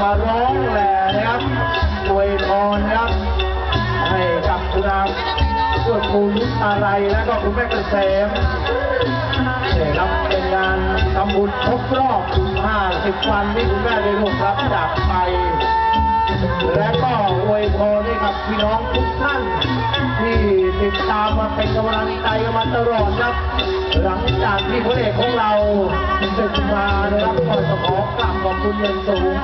มาร้องแหล่นะครับอวยพรนะครับ ให้กับคุณอาส่วนคุณอะไรแล้วก็คุณแม่เกษมได้รับเป็นงานทำบุญครบรอบ 50 วันที่คุณแม่ได้ร่วมรับจากไป และก็อวยพรให้กับพี่น้องทุกท่าน เป็นกำลังใจกัมาตลอดครับ หลังจากที่พระเอกของเราเสร็จมานะครับก็ขอกราบขอบคุณอย่างสูง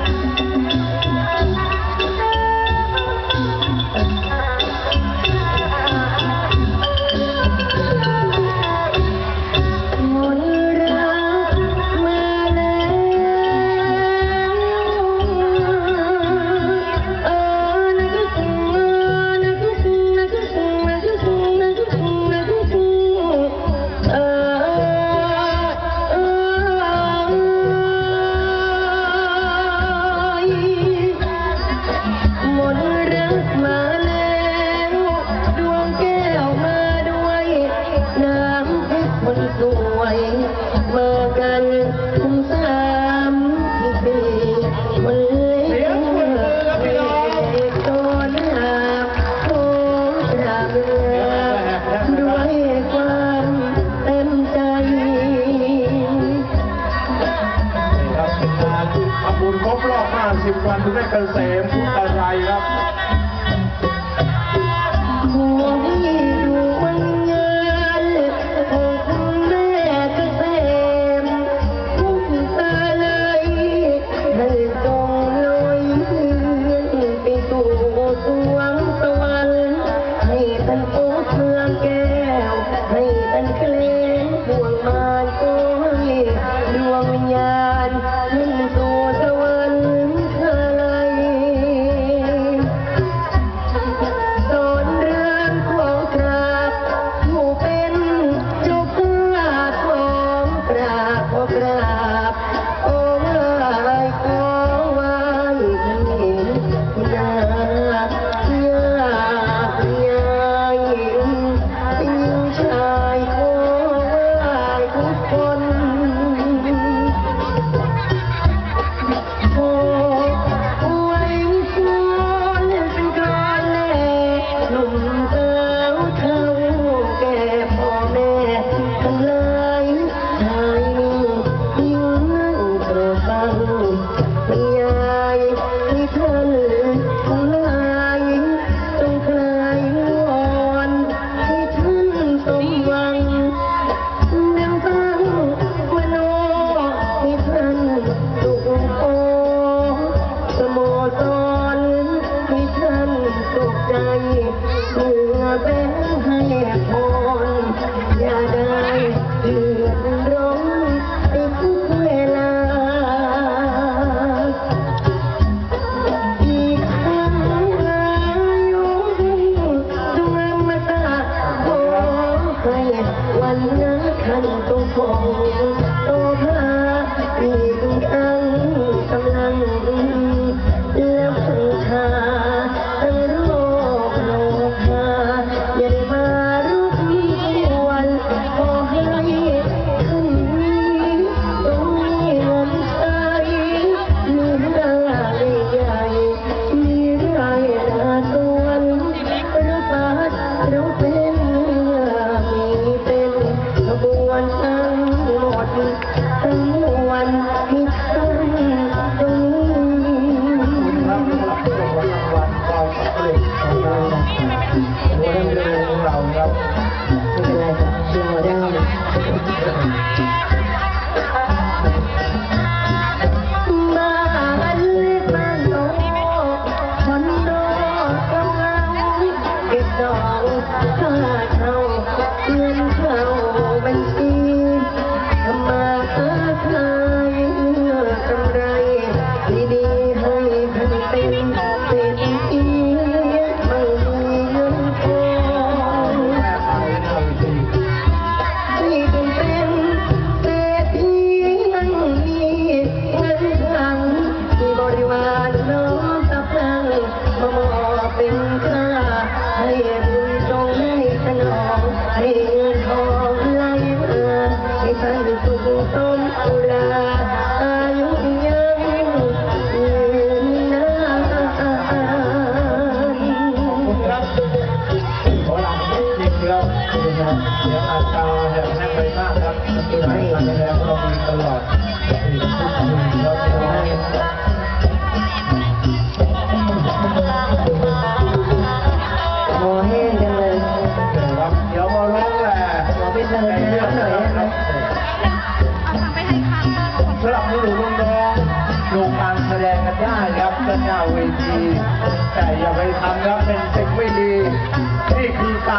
วันแรกเกษมพุทธ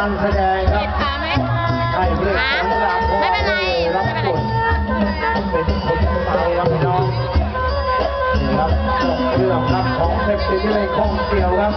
การแสดงครับขาไหมใช่เรื่องของรามไม่เป็นไรรับกฎเป็นคนไทยครับพี่น้องนี่ครับเรื่องครับของเทพศิลป์ในคลองเกี่ยวครับ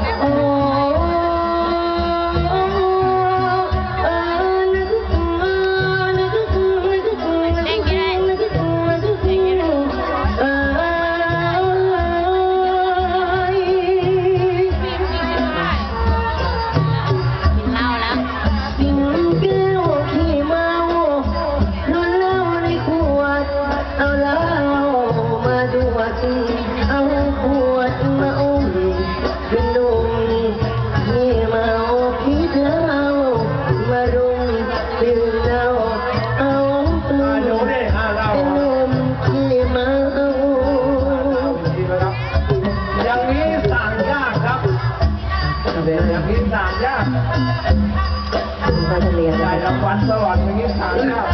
รียนได้รางวัสตลอดอย่างนี้สามรับ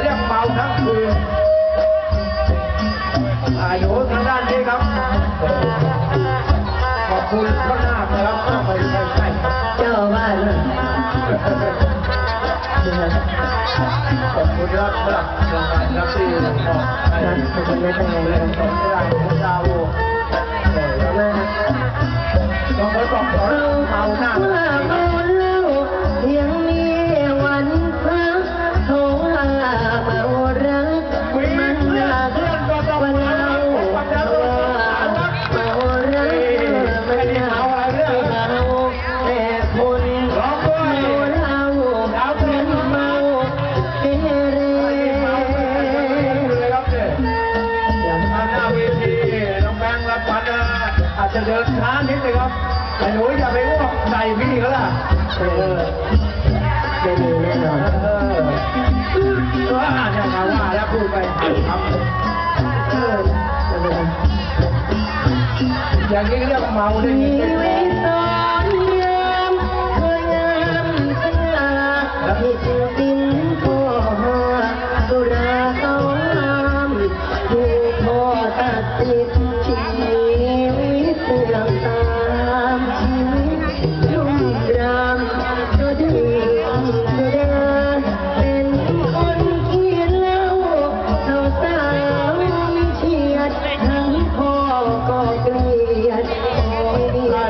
เรียกเมาทั้งคืนอายุทางด้านนี้ครับ ขอบคุณพ่อหน้าครับไม่ใช่ใช่เจ้าบ้านขอบคุณครับสรับรางวัลรับที่หลขอบคุณนะเป็นไงครัขอบคุณครับดาขอบคุณครับขอบคุณครับ เดินช้านิดเลยครับ แต่หนูอย่าไปอ้วกใส่พี่เขาล่ะเออไม่ดีแน่นอนเออก็อาจจะถาว่าแล้วพูดไปครับเอออย่างนี้เรียกเมาได้ยินไหม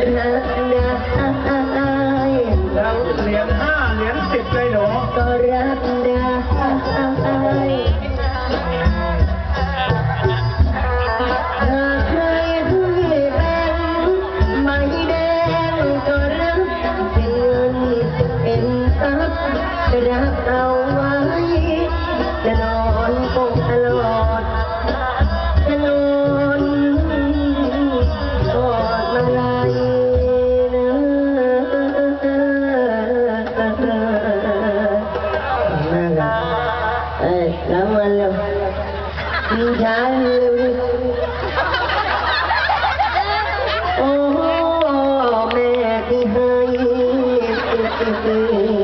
good enough. ส